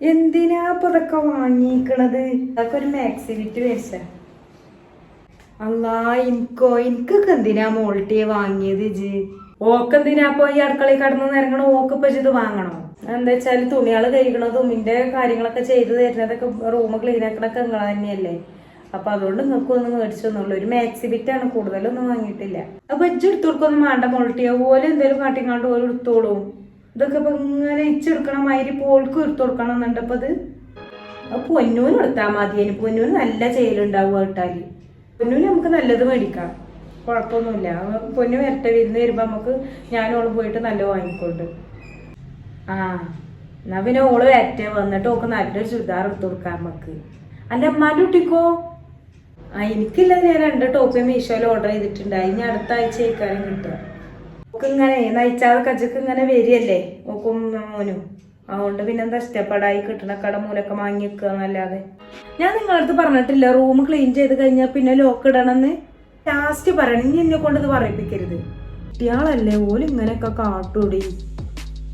എന്തിനാ ഇപ്പൊ ഇതൊക്കെ വാങ്ങിക്കണത് ഇതൊക്കെ ഒരു മാക്സി വിറ്റ് മേടിച്ച അല്ലാ എനിക്കോ എനിക്കൊക്കെ എന്തിനാ മോൾട്ടിയെ വാങ്ങിയത് ഇജ് ഓക്കെന്തിനാ ഇപ്പൊ ഈ അടുക്കളയിൽ കടന്ന് നിരങ്ങണ? ഓക്ക് ഇപ്പൊ ഇത് വാങ്ങണോ? എന്താ വെച്ചാൽ തുണികൾ കഴിക്കണതും ഇന്റെ കാര്യങ്ങളൊക്കെ ചെയ്തു തരുന്നതൊക്കെ റൂം ക്ലീൻ ആക്കണൊക്കെ നിങ്ങൾ തന്നെയല്ലേ? അപ്പൊ അതുകൊണ്ട് നിങ്ങൾക്ക് ഒന്ന് മേടിച്ചൊന്നുള്ളൂ ഒരു മാക്സി ആണ് കൂടുതലൊന്നും വാങ്ങിയിട്ടില്ല. അപ്പൊ ഇജ്ജ് എടുത്തു കൊടുക്കൊന്നും വേണ്ട. മോൾട്ടിയോ പോലെ എന്തേലും കാട്ടിങ്ങാണ്ട് ഓരോ എടുത്തോളും. ഇതൊക്കെ ഇപ്പൊ ഇങ്ങനെ ഇച്ചെടുക്കണ മാതിരി പോൾക്ക് എടുത്തു കൊടുക്കണം എന്നുണ്ട് അപ്പൊ അത്. പൊന്നൂന് എടുത്താൽ മതി. അതിന് പൊന്നൂന് നല്ല ചെയ്യലുണ്ടാവും കേട്ടാൽ. പൊന്നൂന് നമുക്ക് നല്ലത് മേടിക്കാം. കുഴപ്പമൊന്നുമില്ല. പൊന്നു വരട്ടെ. വിരുന്ന് വരുമ്പോ നമുക്ക് ഞാനോൾ പോയിട്ട് നല്ല വാങ്ങിക്കൊണ്ട്. ആ എന്നാ പിന്നെ ഓൾ വരട്ടെ. വന്നിട്ട് ഓക്ക് നല്ലൊരു ചുരിദാർ എടുത്തു കൊടുക്കാം നമുക്ക് അന്റെ അമ്മാന്റെ കുട്ടിക്കോ? ആ എനിക്കില്ല. ഞാൻ രണ്ട് ടോപ്പ് മീഷോയിൽ ഓർഡർ ചെയ്തിട്ടുണ്ട്. ഇനി അടുത്ത ആഴ്ച കഴിക്കാനും കിട്ടുക. ഇങ്ങനെ നയിച്ചാതെ കജക്ക് ഇങ്ങനെ വരികയല്ലേ? ഓക്കും മോനും. അതുകൊണ്ട് പിന്നെ എന്താ ഇഷ്ടപ്പെടായി കിട്ടണ കട മൂലൊക്കെ വാങ്ങി വെക്കുക എന്നല്ലാതെ. ഞാൻ നിങ്ങളടുത്ത് പറഞ്ഞിട്ടില്ല റൂം ക്ലീൻ ചെയ്ത് കഴിഞ്ഞാൽ പിന്നെ ലോക്ക് ഇടണമെന്ന്. ലാസ്റ്റ് പറയണം ഇനി എന്നെ കൊണ്ട് ഇത് പറയിപ്പിക്കരുത്. കുട്ടികളല്ലേ ഓൽ ഇങ്ങനെയൊക്കെ കാട്ടൂടി.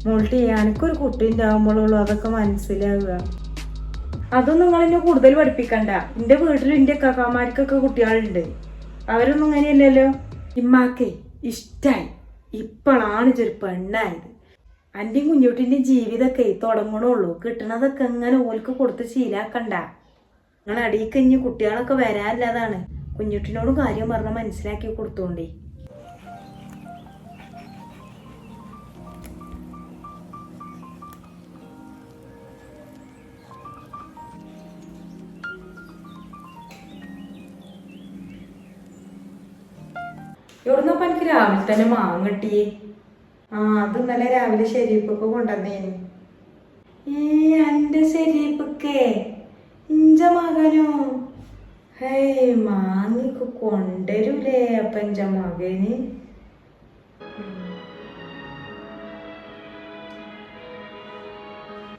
മോൾട്ടി എനിക്കൊരു കുട്ടി ഉണ്ടാകുമ്പോഴുള്ളൂ അതൊക്കെ മനസ്സിലാവുക. അതും നിങ്ങൾ എന്നെ കൂടുതൽ പഠിപ്പിക്കണ്ട. എന്റെ വീട്ടിൽ എന്റെ കക്കാമാർക്കൊക്കെ കുട്ടികളുണ്ട്. അവരൊന്നും അങ്ങനെയല്ലല്ലോ ഇമ്മാക്കേ ഇഷ്ടായി. ഇപ്പോഴാണ് ഇതൊരു പെണ്ണായത്. അന്റെയും കുഞ്ഞുട്ടിന്റെ ജീവിതമൊക്കെ തുടങ്ങണുള്ളൂ കിട്ടണതൊക്കെ എങ്ങനെ ഓൽക്ക് കൊടുത്ത് ശീലാക്കണ്ട. നിങ്ങൾ ഇനി കുട്ടികളൊക്കെ വരാനില്ലാതാണ്. കുഞ്ഞുട്ടിനോട് കാര്യം പറഞ്ഞ് മനസ്സിലാക്കി കൊടുത്തോണ്ടേ. രാവിലെ തന്നെ മാങ്ങ കിട്ടി ആ അത് ഇന്നലെ രാവിലെ ശരീപ്പൊക്കെ കൊണ്ടുവന്നേന്. ഏ എന്റെ ശരീപ്പൊക്കെ ഇഞ്ച മകനോ? ഹേ മാങ്ങിക്ക് കൊണ്ടുവരൂലേ അപ്പൊ എന്റെ മകന്?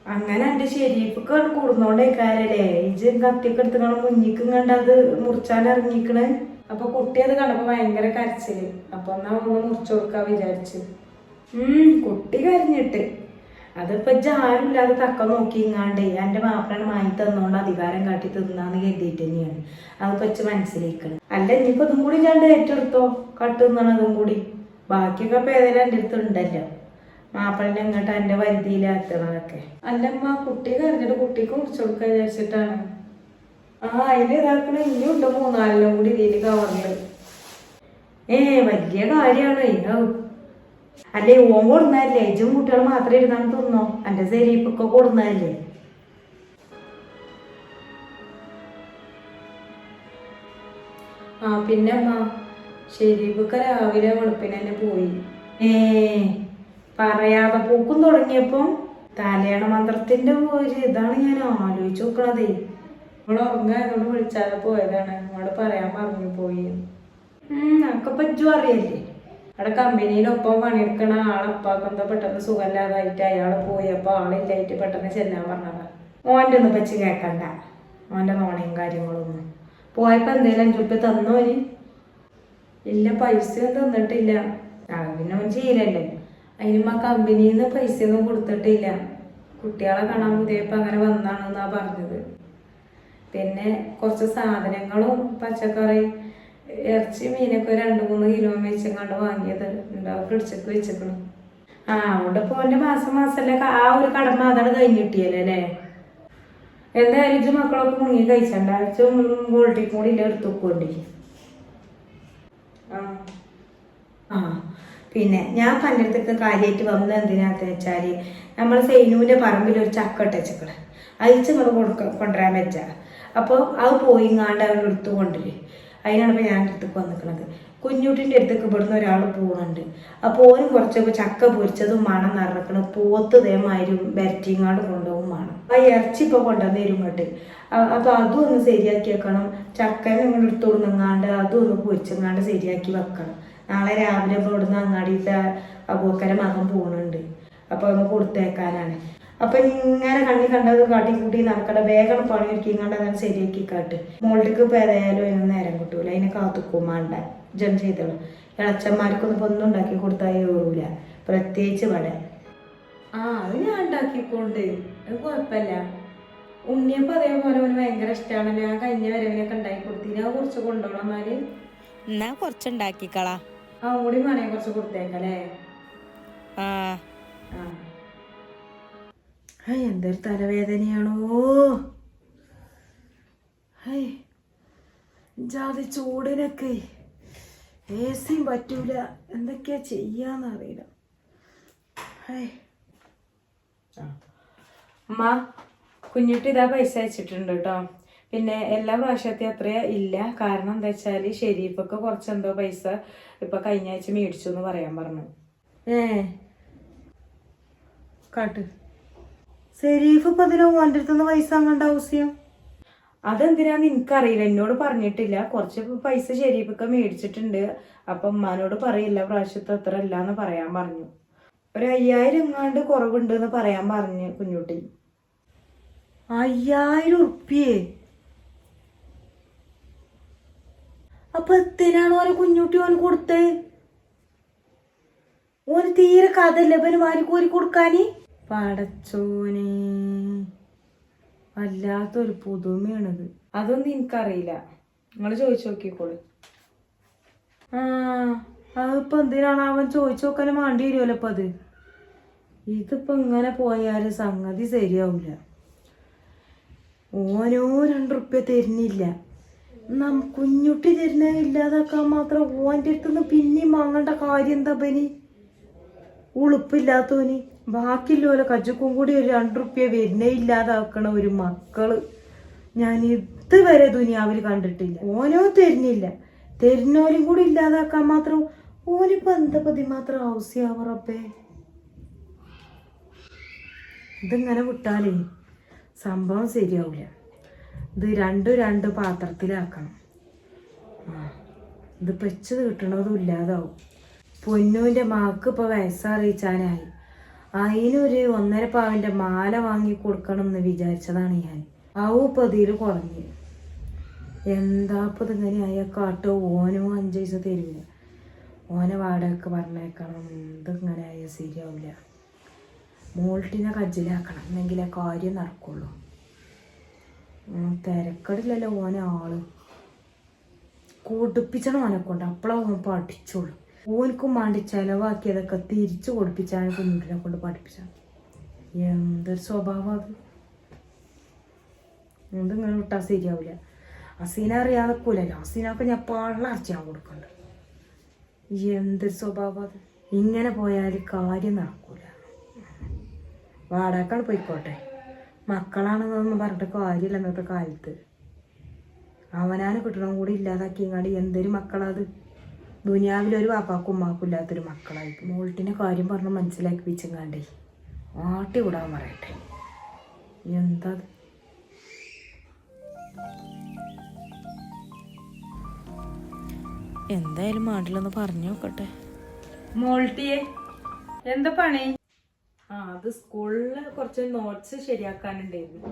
അങ്ങനെ എന്റെ ശരീപ്പൊക്കെ കൂടുന്നോണ്ടേക്കാരല്ലേ. ഇജ് കത്തിയൊക്കെ എടുത്തുകൊണ്ട് മുന്നിക്കും കണ്ടത് മുറിച്ചാൻ ഇറങ്ങിക്കണ്. അപ്പൊ കുട്ടി അത് കണ്ടപ്പോ ഭയങ്കര കരച്ചിൽ. അപ്പൊ എന്നാ ഒന്ന് മുറിച്ചു കൊടുക്കാ വിചാരിച്ചു. ഉം കുട്ടി കരഞ്ഞിട്ട്. അതിപ്പോ ജാരുമില്ലാതെ തക്ക നോക്കി ഇങ്ങാണ്ടേ എന്റെ മാപ്പിളാണ് വാങ്ങി തന്നോണ്ട് അധികാരം കാട്ടി തിന്നാന്ന് കരുതിയിട്ട് തന്നെയാണ്. അത് കൊച്ചു മനസ്സിലേക്കണ്. അല്ല ഇനിയിപ്പോ ഇതും കൂടി ഞാൻ ഏറ്റെടുത്തോ? കട്ട് അതും കൂടി. ബാക്കിയൊക്കെ ഇപ്പൊ ഏതായാലും എന്റെ അടുത്ത് ഉണ്ടല്ലോ. മാപ്പിളിനെ ഇങ്ങോട്ട് എന്റെ വരുതിയിലാക്കണതൊക്കെ അല്ലമ്മ കുട്ടി കരഞ്ഞിട്ട് കുട്ടിക്ക് കുറിച്ചു കൊടുക്കാൻ വിചാരിച്ചിട്ടാണ്. ആ അതിന് ഇതാക്കണ ഉണ്ട്. കൂടി ഇതിൽ കവറിൽ ഏ വലിയ കാര്യമാണ്. അല്ലേ ഓൻ കൊടുന്നതല്ലേ ഇജും കുട്ടികൾ മാത്രം ഇരുന്നാൻ തിന്നോ? എന്റെ ശരീപ്പൊക്കെ കൊടുന്നതല്ലേ ആ പിന്നെ അമ്മ ശരീപ്പൊക്കെ രാവിലെ വെളുപ്പിന് പോയി. ഏ പറയാതെ പൂക്കും തുടങ്ങിയപ്പം തലയണ മന്ത്രത്തിന്റെ ഒരു ഇതാണ് ഞാൻ ആലോചിച്ച് നോക്കണതേ. നമ്മൾ ഉറങ്ങായതുകൊണ്ട് വിളിച്ചാതെ പോയതാണ്. നമ്മോട് പറയാൻ പറഞ്ഞു പോയി. പറ്റുമോ അറിയില്ലേ? അവിടെ കമ്പനിയിലൊപ്പം പണിയെടുക്കണ ആളപ്പാക്ക് എന്താ പെട്ടെന്ന് സുഖമില്ലാതായിട്ട് അയാൾ അപ്പൊ ആളില്ലായിട്ട് പെട്ടെന്ന് ചെല്ലാൻ പറഞ്ഞതാ. ഓന്റെ ഒന്നും പച്ച കേൾക്കണ്ട ഓന്റെ നോണയും കാര്യങ്ങളൊന്നും പോയപ്പോൾ എന്തേലും അഞ്ചു റുപ്യ തന്നോ ഇനി? ഇല്ല പൈസ തന്നിട്ടില്ല. പിന്നെ ഓൻ ചെയ്യലല്ലേ അതിനും ആ കമ്പനിയിൽ നിന്ന് പൈസ ഒന്നും കൊടുത്തിട്ടില്ല. കുട്ടികളെ കാണാൻ പുതിയപ്പോ അങ്ങനെ വന്നാണെന്നാ പറഞ്ഞത്. പിന്നെ കുറച്ച് സാധനങ്ങളും പച്ചക്കറി ഇറച്ചി മീനൊക്കെ രണ്ട് മൂന്ന് കിലോ വെച്ചങ്ങാണ്ട് വാങ്ങിയത്. ഉണ്ടാവും ഫ്രിഡ്ജൊക്കെ വെച്ചേക്കണം. ആ അവിടെ എന്റെ മാസം മാസമല്ലേ ആ ഒരു കടമ അതാണ് കഴിഞ്ഞു കിട്ടിയല്ലേ അല്ലേ? എന്തായാലും ഇജ്ജ് മക്കളൊക്കെ മുങ്ങി കഴിച്ചണ്ട. ഗോൾഡി കൂടി ഇല്ല എടുത്തു വെക്കോണ്ടി. ആ. പിന്നെ ഞാൻ പന്റെ അടുത്തൊക്കെ കാര്യമായിട്ട് വന്ന എന്തിനാന്ന് വെച്ചാൽ നമ്മൾ സൈനുവിന്റെ പറമ്പിൽ ഒരു ചക്ക ഇട്ടച്ചക്കണ്. അയച്ച് നമ്മൾ കൊടുക്ക കൊണ്ടുവരാൻ വെച്ച അപ്പോൾ അത് പോയിങ്ങാണ്ട് അവരുടെ അടുത്ത് കൊണ്ടില്ലേ? അതിനാണ് ഇപ്പോൾ ഞാൻ അടുത്തേക്ക് വന്നിക്കണത്. കുഞ്ഞുട്ടിന്റെ അടുത്തേക്ക് ഇവിടുന്ന് ഒരാൾ പോകുന്നുണ്ട് അപ്പോൾ ഓനും കുറച്ചൊക്കെ ചക്ക പൊരിച്ചതും മണം നിറക്കണം പോത്ത് തേമാരും വരറ്റിങ്ങാണ്ട് കൊണ്ടുപോകും വേണം. ആ ഇറച്ചി ഇപ്പോൾ കൊണ്ടുവന്ന് തരും ഇങ്ങോട്ട്. അപ്പോൾ അതും ഒന്ന് ശരിയാക്കി വെക്കണം. ചക്കനെ ഇങ്ങോട്ട് എടുത്തു കൊടുങ്ങാണ്ട് അതും ഒന്ന് പൊരിച്ചങ്ങാണ്ട് ശരിയാക്കി വെക്കണം. നാളെ രാവിലെ ഇവിടുന്ന് അങ്ങാടിയിട്ട് അബൂക്കര മകൻ പോകുന്നുണ്ട് അപ്പോൾ ഒന്ന് കൊടുത്തേക്കാനാണ്. അപ്പൊ ഇങ്ങനെ കണ്ണി കണ്ടത് കാട്ടി കൂട്ടി നടക്കട. വേഗം പണി ഒരുക്കിങ്ങാണ്ട് അങ്ങനെ ശരിയാക്കി കാട്ട്. മോളിലേക്ക് ഇപ്പൊ ഏതായാലും ഇന്ന് നേരം കിട്ടൂല. അതിനെ കാത്തുക്കുമാണ്ട ജം ചെയ്തോളൂ. ഇളച്ചന്മാർക്കൊന്നും ഇപ്പൊ ഒന്നും ഉണ്ടാക്കി കൊടുത്താൽ കയറൂല പ്രത്യേകിച്ച് ഇവിടെ. ആ അത് ഞാൻ ഉണ്ടാക്കിക്കൊണ്ട്. അത് കുഴപ്പമില്ല. ഉണ്ണിയപ്പം അതേപോലെ അവന് ഭയങ്കര ഇഷ്ടമാണ് ഞാൻ കഴിഞ്ഞ വരവിനൊക്കെ ഉണ്ടാക്കി കൊടുത്തിന്. അത് കുറച്ച് കൊണ്ടുപോകണം എന്നാൽ എന്നാ കുറച്ചുണ്ടാക്കിക്കളാ ആ കൂടി വേണേ കുറച്ച് കൊടുത്തേക്കല്ലേ ആ. ആ. എന്തൊരു തലവേദനയാണോ? ഹൈ ജാതി ചൂടിനൊക്കെ എ സിയും പറ്റൂല. എന്തൊക്കെയാ ചെയ്യാന്നറിയില്ല. ഹൈ. ആ. അമ്മ കുഞ്ഞുട്ടി ഇതാ പൈസ അയച്ചിട്ടുണ്ട് കേട്ടോ. പിന്നെ എല്ലാ പ്രാവശ്യത്തെ അത്ര ഇല്ല. കാരണം എന്താ വെച്ചാൽ ഷെരീഫൊക്കെ കുറച്ചെന്തോ പൈസ ഇപ്പൊ കഴിഞ്ഞ ആഴ്ച മേടിച്ചു എന്ന് പറയാൻ പറഞ്ഞു. ഏ. കാട്ട്. ഷെരീഫ് ഇപ്പൊ അതിന് ഓന്റെ അടുത്തുനിന്ന് പൈസ അങ്ങോട്ട് ആവശ്യം? അതെന്തിനാന്ന് എനിക്കറിയില്ല. എന്നോട് പറഞ്ഞിട്ടില്ല. കുറച്ച് പൈസ ഷെരീഫൊക്കെ മേടിച്ചിട്ടുണ്ട്. അപ്പൊ ഉമ്മാനോട് പറയില്ല പ്രാവശ്യത്തെ അത്ര അല്ല എന്ന് പറയാൻ പറഞ്ഞു. ഒരു അയ്യായിരം എങ്ങാണ്ട് കുറവുണ്ട് എന്ന് പറയാൻ പറഞ്ഞു കുഞ്ഞുട്ടി. അയ്യായിരം ഉറുപ്പിയേ? അപ്പൊ എത്തിനാണ് ഓരോ കുഞ്ഞുട്ടി ഓന് കൊടുത്തേ ഓന് തീരെ കഥല്ലേ ഇവന് കോരി കൊടുക്കാന്? പടച്ചോനെ. വല്ലാത്തൊരു പുതുമയാണത്. അതൊന്നും എനിക്കറിയില്ല. നിങ്ങൾ ചോദിച്ചു നോക്കിക്കോളൂ. ആ അതിപ്പോ എന്തിനാണ് അവൻ ചോദിച്ചു നോക്കാൻ വേണ്ടി വരുമല്ലോ ഇപ്പൊ അത്? ഇതിപ്പോ ഇങ്ങനെ പോയാൽ സംഗതി ശരിയാവില്ല ഓനോ രണ്ട് റുപ്യ തരുന്നില്ല. നം കുഞ്ഞുട്ടി തരുന്ന ഇല്ലാതാക്കാൻ മാത്രം ഓന്റെ അടുത്തുനിന്ന് പിന്നെയും വാങ്ങേണ്ട കാര്യം എന്താ പനി ഉളുപ്പില്ലാത്തവന്. ബാക്കിയുള്ളവരെ കജുക്കും കൂടി ഒരു രണ്ട് റുപ്യ വരുന്നേ ഇല്ലാതാക്കണ ഒരു മക്കൾ. ഞാൻ ഇതുവരെ ദുനിയാവിൽ കണ്ടിട്ടില്ല. ഓനോ തരുന്നില്ല. തരുന്നോലും കൂടി ഇല്ലാതാക്കാൻ മാത്രം ഓനിപ്പോ എന്താ പതി മാത്രം ഹൗസിയാവറപ്പേ ഇതിങ്ങനെ വിട്ടാലേ സംഭവം ശരിയാവില്ല ഇത് രണ്ടും രണ്ട് പാത്രത്തിലാക്കണം. ഇത് പെച്ചത് കിട്ടണതും ഇല്ലാതാവും. പൊന്നുവിന്റെ മാക്ക് ഇപ്പോൾ വയസ്സറിയിച്ചാനായി. അതിനൊരു ഒന്നര പാവിന്റെ മാല വാങ്ങി കൊടുക്കണം എന്ന് വിചാരിച്ചതാണ് ഞാൻ. കുറഞ്ഞ് എന്താ ഇപ്പം ഇതിങ്ങനെ ആയ കാട്ടോ? ഓനും അഞ്ച് പൈസ തരില്ല ഓനെ വാടകയ്ക്ക് പറഞ്ഞേക്കണം. ഇതിങ്ങനെ ആയ ശരിയാവില്ല മോൾട്ടിനെ കജ്ജിലാക്കണം. എന്നെങ്കിലേ കാര്യം നടക്കുള്ളൂ. തിരക്കടില്ലല്ലോ ഓനെ ആൾ. കൂട്ടിപ്പിച്ചണം ഓനെ കൊണ്ട്. അപ്പളാ ഓൻ പഠിച്ചോളൂ ഓനക്കും വേണ്ടി ചെലവാക്കിയതൊക്കെ തിരിച്ചു കൊടുപ്പിച്ചാണ് കുഞ്ഞുട്ടിനെ കൊണ്ട് പഠിപ്പിച്ചാണ് എന്തൊരു സ്വഭാവം അത്? എന്തിങ്ങനെ വിട്ടാൽ ശരിയാവില്ല അസീന അറിയാതെ കൂലല്ലോ അസീനൊക്കെ ഞാൻ പള്ളർച്ചാൻ കൊടുക്കണ്ട്. എന്തൊരു സ്വഭാവം അത്? ഇങ്ങനെ പോയാൽ കാര്യം നടക്കൂല. വാടാക്കാണ് പോയിക്കോട്ടെ. മക്കളാണെന്നൊന്നും പറഞ്ഞിട്ട് കാര്യമില്ല ഇന്നത്തെ കാലത്ത്. അവനാനെ കിട്ടണം കൂടി ഇല്ലാതാക്കിയങ്ങാണ്ട് എന്തൊരു മക്കളത് ദുനിയാവിലൊരു വാപ്പാക്കും ഉമ്മാക്കും ഇല്ലാത്തൊരു മക്കളായി. മോൾട്ടിനെ കാര്യം പറഞ്ഞ് മനസ്സിലാക്കി വെച്ചെങ്ങാണ്ടേ ആട്ടി വിടാൻ പറയട്ടെ. എന്താ? എന്തായാലും മാണ്ടിലൊന്ന് പറഞ്ഞു നോക്കട്ടെ. മോൾട്ടിയെ എന്താ പണി? ആ അത് സ്കൂളിൽ കുറച്ച് നോട്ട്സ് ശരിയാക്കാനുണ്ടായിരുന്നു.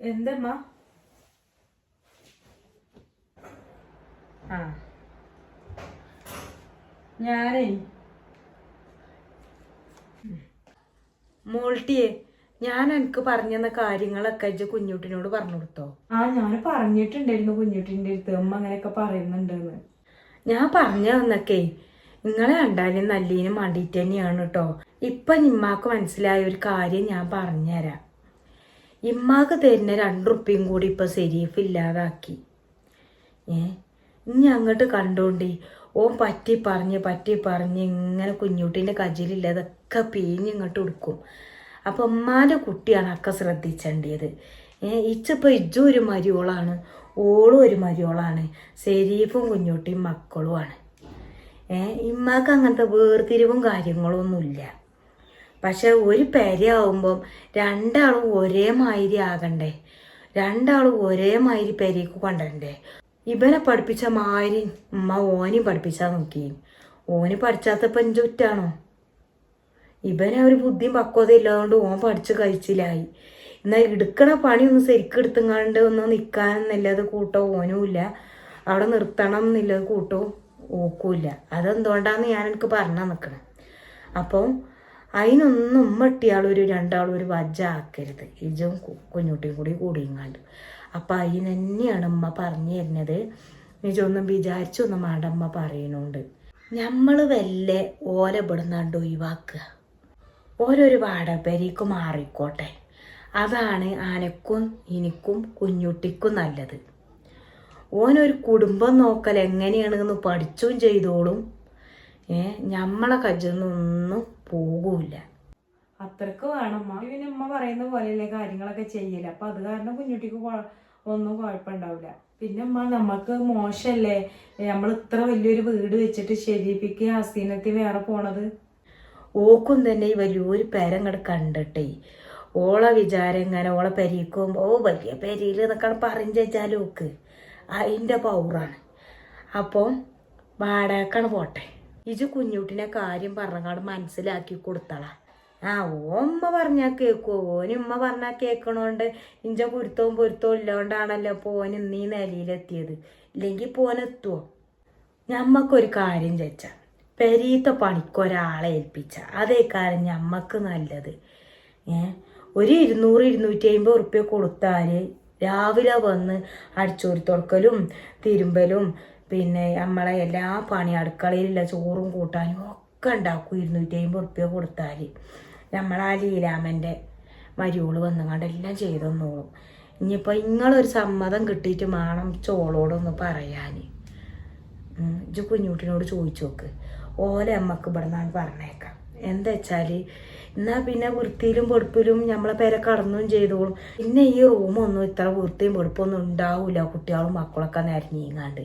എന്തമ്മ ആ. ഞാനേ. മോൾട്ടിയെ ഞാൻ എനിക്ക് പറഞ്ഞെന്ന കാര്യങ്ങളൊക്കെ ഇജ്ജ് കുഞ്ഞുട്ടിനോട് പറഞ്ഞു കൊടുത്തോ? ആ ഞാൻ പറഞ്ഞിട്ടുണ്ടായിരുന്നു കുഞ്ഞുട്ടിന്റെ അടുത്ത്. അമ്മ അങ്ങനെയൊക്കെ പറയുന്നുണ്ടെന്ന്. ഞാൻ പറഞ്ഞു തന്നൊക്കെ. നിങ്ങളെ കണ്ടാലും നല്ലീനും വേണ്ടിയിട്ട് തന്നെയാണ് കേട്ടോ. ഇപ്പൊ നിമ്മാക്ക് മനസ്സിലായ ഒരു കാര്യം ഞാൻ പറഞ്ഞുതരാം ഇമ്മാക്ക് തരുന്ന രണ്ട് റുപ്യയും കൂടി ഇപ്പൊ ശരീഫ് ഇല്ലാതാക്കി. ഏ? ഇനി അങ്ങോട്ട് കണ്ടോണ്ടി ഓൻ പറ്റി പറഞ്ഞ് പറ്റി പറഞ്ഞ് ഇങ്ങനെ കുഞ്ഞുട്ടീന്റെ കജിലില്ലതൊക്കെ പീഞ്ഞ് ഇങ്ങോട്ട് കൊടുക്കും അപ്പം ഉമ്മാന്റെ കുട്ടിയാണ് അക്ക ശ്രദ്ധിച്ചേണ്ടിയത്. ഏ ഇച്ചപ്പോൾ ഇജ്ജും ഒരു മരിയോളാണ് ഓളും ഒരു മരിയോളാണ് ശരീഫും കുഞ്ഞുട്ടിയും മക്കളുമാണ്. ഇമ്മക്ക് അങ്ങനത്തെ വേർതിരിവും കാര്യങ്ങളൊന്നുമില്ല. പക്ഷെ ഒരു പെരയാവുമ്പം രണ്ടാളും ഒരേ മാതിരി ആകണ്ടേ? രണ്ടാളും ഒരേ മാതിരി പെരയ്ക്ക് കൊണ്ടുവരണ്ടേ? ഇവനെ പഠിപ്പിച്ച മാരി ഉമ്മ ഓനെയും പഠിപ്പിച്ചാൽ നോക്കി. ഓന് പഠിച്ചാത്തപ്പം പെഞ്ചുറ്റാണോ ഇവനെ ഒരു ബുദ്ധിയും പക്വത ഇല്ലാതുകൊണ്ട് ഓൻ പഠിച്ച് കഴിച്ചില്ലായി. എന്നാൽ എടുക്കണ പണി ഒന്ന് ശരിക്കും എടുത്തുങ്ങാണ്ട് ഒന്ന് നിൽക്കാനെന്നില്ലത് കൂട്ടോ ഓനുമില്ല. അവിടെ നിർത്തണം എന്നുള്ളത് കൂട്ടോ ഓക്കൂല്ല അതെന്തുകൊണ്ടാന്ന് ഞാൻ എനിക്ക് പറഞ്ഞു നിൽക്കണം അപ്പം അതിനൊന്നും ഉമ്മട്ടിയാളൊരു രണ്ടാളും ഒരു വജ്ജ ആക്കരുത് ഇജും കുഞ്ഞുട്ടിയും കൂടി കൂടിയങ്ങാണ്ട് അപ്പം അതിന് തന്നെയാണ് ഉമ്മ പറഞ്ഞു തരുന്നത്. നിജമൊന്നും വിചാരിച്ചൊന്നും മാഡമ്മ പറയണുണ്ട്. നമ്മൾ വല്ല ഓല ഇവിടുന്നാണ്ട് ഒഴിവാക്കുക. ഓരോരു വാടകപ്പേരിക്ക് മാറിക്കോട്ടെ. അതാണ് ആനക്കും എനിക്കും കുഞ്ഞുട്ടിക്കും നല്ലത്. ഓനൊരു കുടുംബം നോക്കൽ എങ്ങനെയാണെന്ന് പഠിച്ചും ചെയ്തോളും. ഏ ഞമ്മളെ കജ്ജൊന്നും പോകൂല അത്രയ്ക്ക് വേണം. പിന്നെ ഉമ്മ പറയുന്ന പോലെയല്ലേ കാര്യങ്ങളൊക്കെ ചെയ്യില്ല അപ്പൊ അത് കാരണം കുഞ്ഞുട്ടിക്ക് ഒന്നും കുഴപ്പമുണ്ടാവില്ല. പിന്നെ അമ്മ നമുക്ക് മോശല്ലേ? നമ്മൾ ഇത്ര വലിയൊരു വീട് വെച്ചിട്ട് ശരിപ്പിക്കുക ഹസീനത്തിൽ വേറെ പോണത്? ഓക്കും തന്നെ ഈ വലിയൊരു പേരങ്ങട് കണ്ടിട്ടേ. ഓളെ വിചാരം ഇങ്ങനെ ഓളെ പെരീക്കും ഓ വലിയ പെരിയിൽ എന്നൊക്കെ പറഞ്ഞു ഓക്ക്. അതിന്റെ പൗറാണ്. അപ്പോൾ വാടകക്കാണ് പോട്ടെ. ഇജ് കുഞ്ഞുട്ടിനെ കാര്യം പറഞ്ഞങ്ങാട് മനസ്സിലാക്കി കൊടുത്തളാ. ആ ഓമ്മ പറഞ്ഞാൽ കേൾക്കുമോ ഓന് ഉമ്മ പറഞ്ഞാൽ കേൾക്കണോണ്ട് ഇഞ്ച കുരുത്തവും പൊരുത്തവും ഇല്ലാണ്ടാണല്ലോ ഇപ്പോൾ ഓൻ ഇന്നീ നിലയിലെത്തിയത്. ഇല്ലെങ്കിൽ പോനെത്തുവോ ഞമ്മക്കൊരു കാര്യം ചോദിച്ച പെരീത്ത പണിക്കൊരാളെ ഏൽപ്പിച്ച അതേ കാര്യം ഞമ്മക്ക് നല്ലത്. ഏ? ഒരു ഇരുന്നൂറ് ഇരുന്നൂറ്റി അമ്പത് ഉറുപ്പ്യ കൊടുത്താൽ രാവിലെ വന്ന് അടിച്ചോരി തുറക്കലും തിരുമ്പലും പിന്നെ നമ്മളെ എല്ലാ പണി അടുക്കളയിലുള്ള ചോറും കൂട്ടാനും ഒക്കെ ഉണ്ടാക്കും. ഇരുന്നൂറ്റി അമ്പത് ഉറുപ്പ്യ കൊടുത്താൽ നമ്മളാ ലീലാമന്റെ മരിയോൾ വന്നുകൊണ്ട് എല്ലാം ചെയ്തു തന്നോളും ഇനിയിപ്പോൾ നിങ്ങളൊരു സമ്മതം കിട്ടിയിട്ട് വേണം ചോളോടൊന്ന് പറയാൻ ഇജ് കുഞ്ഞുട്ടിനോട് ചോദിച്ചു നോക്ക് ഓലെ അമ്മയ്ക്ക് ഇവിടെ നിന്നാണ് പറഞ്ഞേക്കാം. എന്താ വെച്ചാൽ എന്നാൽ പിന്നെ വൃത്തിയിലും വെടുപ്പിലും നമ്മളെ പേരെ കടന്നും ചെയ്തോളും. പിന്നെ ഈ റൂമൊന്നും ഇത്ര വൃത്തിയും വെടുപ്പൊന്നും ഉണ്ടാവില്ല കുട്ടികളും മക്കളൊക്കെ നിരഞ്ഞീങ്ങാണ്ട്.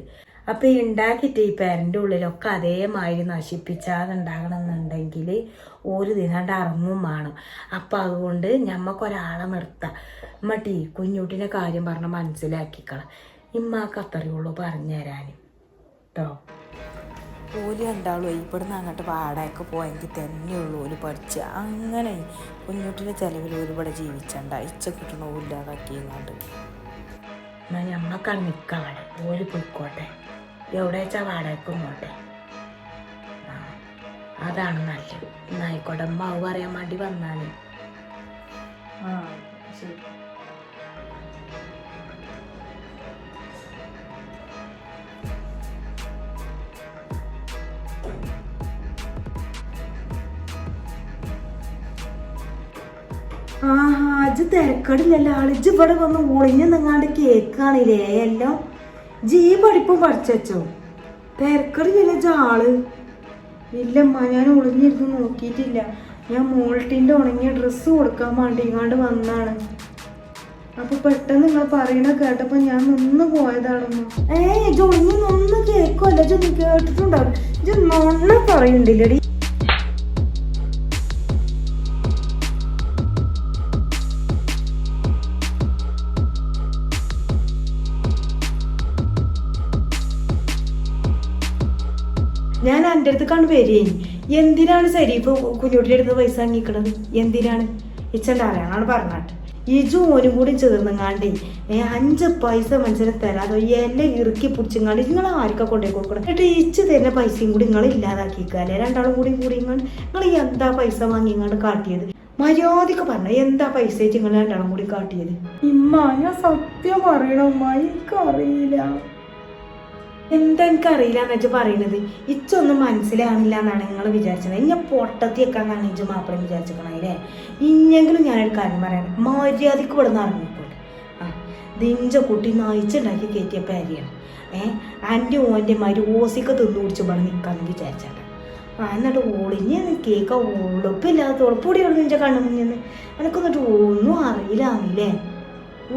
അപ്പം ഈ ഉണ്ടാക്കിയിട്ട് ഈ പേരന്റെ ഉള്ളിലൊക്കെ അതേമാതിരി നശിപ്പിച്ചാതുണ്ടാകണമെന്നുണ്ടെങ്കിൽ ഒരു ദിനാണ്ട് ഇറങ്ങും വേണം അപ്പം അതുകൊണ്ട് ഞമ്മക്കൊരാളെ നിർത്താം. മട്ടി കുഞ്ഞുട്ടിന്റെ കാര്യം പറഞ്ഞ് മനസ്സിലാക്കിക്കളാം ഇമ്മാക്ക് അത്രയേ ഉള്ളൂ പറഞ്ഞു തരാൻ കേട്ടോ ഓൽ രണ്ടാളും ഇവിടുന്ന് അങ്ങോട്ട് വാടകയ്ക്ക് പോയെങ്കിൽ തന്നെയുള്ളൂ ഓൽ പഠിച്ച്. അങ്ങനെ കുഞ്ഞുട്ടിന്റെ ചിലവിൽ ഒരുപാട് ജീവിച്ചണ്ട. ഇച്ച കിട്ടണ ഇല്ലാതാക്കിയങ്ങാണ്ട്. എന്നാ ഞമ്മക്ക് നിൽക്കവിടെ ഓൽ പോയിക്കോട്ടെ. എവിടെ വെച്ചാൽ വാടകയ്ക്ക് നോട്ടെ ആ അതാണ് നല്ലത്. എന്നായിക്കോട്ടെ അമ്മാവ് പറയാൻ വേണ്ടി വന്നാണ്. ആ ശരി. ആ അജ് തിരക്കടില്ലല്ലോ. ആളിജ് ഇവിടെ വന്ന് ഒളിഞ്ഞു നിങ്ങാണ്ട് കേക്കാണില്ലേ എല്ലാം ജി പഠിപ്പും പഠിച്ചോ തിരക്കറി ഇജ്ജ് ആൾ. ഇല്ലമ്മ ഞാൻ ഒളിഞ്ഞിരുന്ന് നോക്കിയിട്ടില്ല. ഞാൻ മോൾട്ടിന്റെ ഉണങ്ങിയ ഡ്രസ്സ് കൊടുക്കാൻ വേണ്ടിങ്ങാണ്ട് വന്നാണ്. അപ്പൊ പെട്ടെന്ന് നിങ്ങൾ പറയണ കേട്ടപ്പോ ഞാൻ നിന്ന് പോയതാണെന്ന്. ഏ ഇജ്ജ് ഒളിഞ്ഞു നിന്ന് കേക്കുമല്ല ഇജ്ജ് കേട്ടിട്ടുണ്ടാവും. ഇജ്ജ് നൊണ്ണ ഞാൻ എന്റെ അടുത്ത് കണ്ട് വരേ എന്തിനാണ് ശരീഫ് കുഞ്ഞുട്ടിന്റെ അടുത്ത് പൈസ വാങ്ങിക്കണത്? എന്തിനാണ്? ഇച്ചണ്ട അറിയാനാണ് പറഞ്ഞാട്ട് ഈ ജോനും കൂടി ചേർന്നങ്ങാണ്ട് അഞ്ച് പൈസ മനുഷ്യനെ തരാതെ എല്ലാം ഇറുക്കി പിടിച്ചങ്ങാണ്ട് നിങ്ങൾ ആർക്കാ കൊണ്ടേ കൊടുക്കണം? എന്നിട്ട് ഇച്ച് തരുന്ന പൈസയും കൂടി നിങ്ങൾ ഇല്ലാതാക്കിക്കാല്ലേ രണ്ടാളും കൂടി കൂടി ഇങ്ങാണ്ട് നിങ്ങൾ എന്താ പൈസ വാങ്ങിങ്ങാണ്ട് കാട്ടിയത്? മര്യാദയ്ക്ക് പറഞ്ഞ എന്താ പൈസ നിങ്ങൾ രണ്ടാളും കൂടി കാട്ടിയത്? ഇമ്മ ഞാൻ സത്യം പറയണമ്മ എനിക്കറിയില്ല. എന്താ എനിക്കറിയില്ല എന്ന് വെച്ചാൽ പറയണത്. ഇച്ചൊന്നും മനസ്സിലാവുന്നില്ല എന്നാണ് നിങ്ങൾ വിചാരിച്ചത്. ഞാൻ പൊട്ടത്തി വെക്കാന്നാണ് ഇജ്ജ് മാപ്പിളം വിചാരിച്ചിരിക്കണേ അല്ലേ? ഇഞ്ഞെങ്കിലും ഞാനൊരു കാര്യം പറയണം. മര്യാദയ്ക്ക് ഇവിടെ നിന്ന് ഇറങ്ങിക്കോട്ടെ. ആ ദിഞ്ച കുട്ടി നയിച്ചുണ്ടാക്കി കയറ്റിയ പേരെയാണ്. ഏ എന്റെ ഓന്റെ മാതിരി ഓസിക്ക് തിന്നു കുടിച്ച് ഇവിടെ നിൽക്കാന്ന് വിചാരിച്ചാണ് ആ എന്നിട്ട് ഒളിഞ്ഞ് കേക്ക ഉളുപ്പില്ലാത്ത ഉളുപ്പൂടി ഇവിടെ നിഞ്ച കണ്ണു മുന്നിൽ നിന്ന് എനിക്കൊന്നിട്ട് ഒന്നും അറിയില്ലാന്നില്ലേ?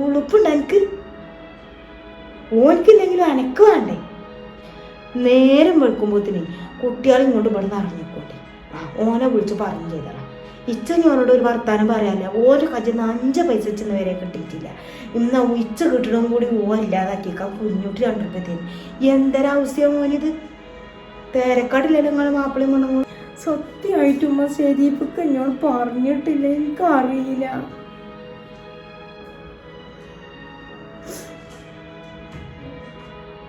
ഉളുപ്പുണ്ട് എനിക്ക്? ഓനിക്കില്ലെങ്കിലും എനക്ക് വേണ്ടേ? നേരം വെളുക്കുമ്പോഴത്തേന് കുട്ടികൾ ഇങ്ങോട്ട് ഇവിടെ നിന്ന് ഇറങ്ങിക്കോട്ടെ. ഓനെ വിളിച്ച് പറഞ്ഞു ചെയ്തടാ ഇച്ച ഞാനോട് ഒരു വർത്താനം പറയാനില്ല ഓരോ കജിന്ന് അഞ്ച് പൈസ ചെന്ന് വരെ കിട്ടിയിട്ടില്ല. ഇന്ന് ഇച്ച കിട്ടണം കൂടി ഓ ഇല്ലാതാക്കിയേക്കാ. കുഞ്ഞുട്ടി രണ്ടുപത്തേന് എന്തൊരവസ്ഥയാണ് മോനിത്? തിരക്കാടില്ലല്ലോ നിങ്ങൾ മാപ്പിളയും കൊണ്ടു സത്യമായിട്ടും ശരിപ്പൊക്കെ എന്നോട് പറഞ്ഞിട്ടില്ല. എനിക്കറിയില്ല.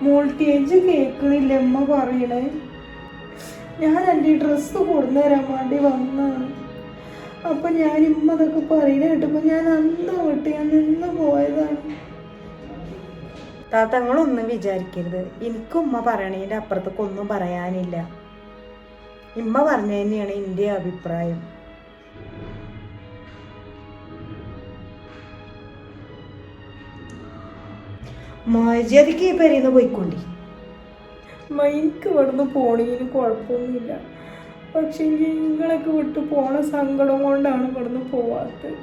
വോൾട്ടേജ് കേൾക്കണില്ല അമ്മ പറയണേ. ഞാൻ എന്റെ ഡ്രസ്സ് കൊണ്ടുതരാൻ വേണ്ടി വന്നാണ് അപ്പൊ ഞാൻ ഇമ്മ അതൊക്കെ പറയുന്ന കേട്ടപ്പോ ഞാൻ അന്ന് വിട്ട് ഞാൻ നിന്ന് പോയതാണ്. താത്തങ്ങളൊന്നും വിചാരിക്കരുത്. എനിക്ക് ഉമ്മ പറയണതിന്റെ അപ്പുറത്തേക്കൊന്നും പറയാനില്ല. ഇമ്മ പറഞ്ഞ തന്നെയാണ് എന്റെ അഭിപ്രായം. മര്യാദയ്ക്ക് ഈ പെരീന്ന് പോയിക്കൊണ്ടി. എനിക്ക് ഇവിടുന്ന് പോണെങ്കിലും കുഴപ്പമൊന്നുമില്ല. പക്ഷെ നിങ്ങളൊക്കെ വിട്ട് പോണ സങ്കടം കൊണ്ടാണ് ഇവിടുന്ന് പോവാത്തത്.